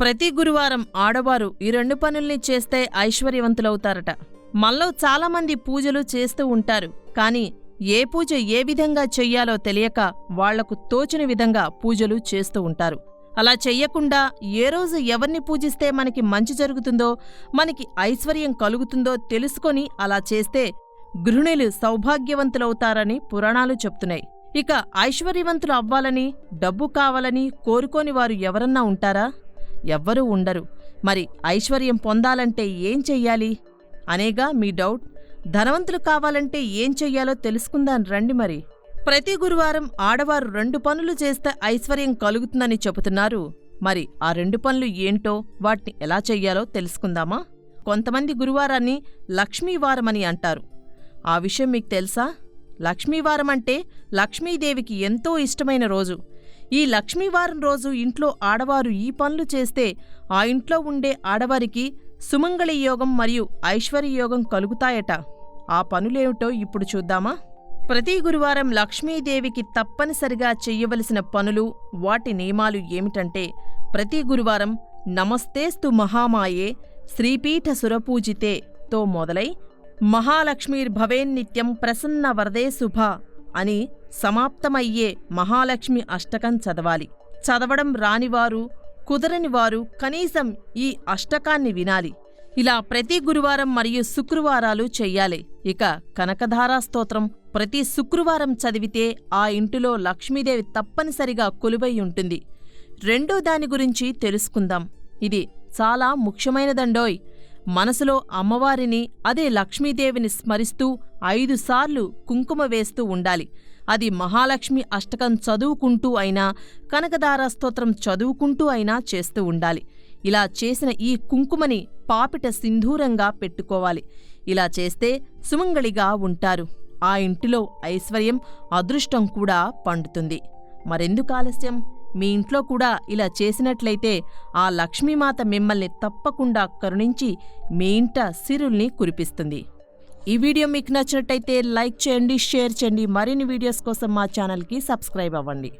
ప్రతి గురువారం ఆడవారు ఈ రెండు పనుల్ని చేస్తే ఐశ్వర్యవంతులవుతారట. మనలో చాలామంది పూజలు చేస్తూ ఉంటారు. కానీ ఏ పూజ ఏ విధంగా చెయ్యాలో తెలియక వాళ్ళకు తోచిన విధంగా పూజలు చేస్తూ ఉంటారు. అలా చెయ్యకుండా ఏ రోజు ఎవరిని పూజిస్తే మనకి మంచి జరుగుతుందో మనకి ఐశ్వర్యం కలుగుతుందో తెలుసుకొని అలా చేస్తే గృహిణులు సౌభాగ్యవంతులవుతారని పురాణాలు చెప్తున్నాయి. ఇక ఐశ్వర్యవంతులు అవ్వాలని డబ్బు కావాలని కోరుకోని వారు ఎవరన్నా ఉంటారా? ఎవ్వరూ ఉండరు. మరి ఐశ్వర్యం పొందాలంటే ఏం చెయ్యాలి? అనేగా మీ డౌట్. ధనవంతులు కావాలంటే ఏం చెయ్యాలో తెలుసుకుందాం రండి మరి. ప్రతి గురువారం ఆడవారు రెండు పనులు చేస్తే ఐశ్వర్యం కలుగుతుందని చెబుతున్నారు. మరి ఆ రెండు పనులు ఏంటో వాటిని ఎలా చెయ్యాలో తెలుసుకుందామా? కొంతమంది గురువారాన్ని లక్ష్మీవారమని అంటారు. ఆ విషయం మీకు తెలుసా? లక్ష్మీవారం అంటే లక్ష్మీదేవికి ఎంతో ఇష్టమైన రోజు. ఈ లక్ష్మీవారం రోజు ఇంట్లో ఆడవారు ఈ పనులు చేస్తే ఆ ఇంట్లో ఉండే ఆడవారికి సుమంగళి యోగం మరియు ఐశ్వర్య యోగం కలుగుతాయట. ఆ పనులేమిటో ఇప్పుడు చూద్దామా? ప్రతి గురువారం లక్ష్మీదేవికి తప్పనిసరిగా చెయ్యవలసిన పనులు వాటి నియమాలు ఏమిటంటే ప్రతి గురువారం నమస్తేస్తు మహామాయే శ్రీపీఠ సురపూజితే తో మొదలై మహాలక్ష్మీర్భవేన్నిత్యం ప్రసన్న వరదే శుభ అని సమాప్తమయ్యే మహాలక్ష్మి అష్టకం చదవాలి. చదవడం రానివారు కుదరనివారు కనీసం ఈ అష్టకాన్ని వినాలి. ఇలా ప్రతి గురువారం మరియు శుక్రవారాలు చెయ్యాలి. ఇక కనకధారా స్తోత్రం ప్రతి శుక్రవారం చదివితే ఆ ఇంటిలో లక్ష్మీదేవి తప్పనిసరిగా కొలువై ఉంటుంది. రెండో దాని గురించి తెలుసుకుందాం. ఇది చాలా ముఖ్యమైనదండోయ్. మనసులో అమ్మవారిని అదే లక్ష్మీదేవిని స్మరిస్తూ ఐదుసార్లు కుంకుమ వేస్తూ ఉండాలి. అది మహాలక్ష్మి అష్టకం చదువుకుంటూ అయినా కనకదార స్తోత్రం చదువుకుంటూ అయినా చేస్తూ ఉండాలి. ఇలా చేసిన ఈ కుంకుమని పాపిట సింధూరంగా పెట్టుకోవాలి. ఇలా చేస్తే సుమంగళిగా ఉంటారు. ఆ ఇంటిలో ఐశ్వర్యం అదృష్టం కూడా పండుతుంది. మరెందుకు ఆలస్యం? మీ ఇంట్లో కూడా ఇలా చేసినట్లయితే ఆ లక్ష్మీమాత మిమ్మల్ని తప్పకుండా కరుణించి మీ ఇంట సిరుల్ని కురిపిస్తుంది. ఈ వీడియో మీకు నచ్చినట్టయితే లైక్ చేయండి షేర్ చేయండి. మరిన్ని వీడియోస్ కోసం మా ఛానల్కి సబ్స్క్రైబ్ అవ్వండి.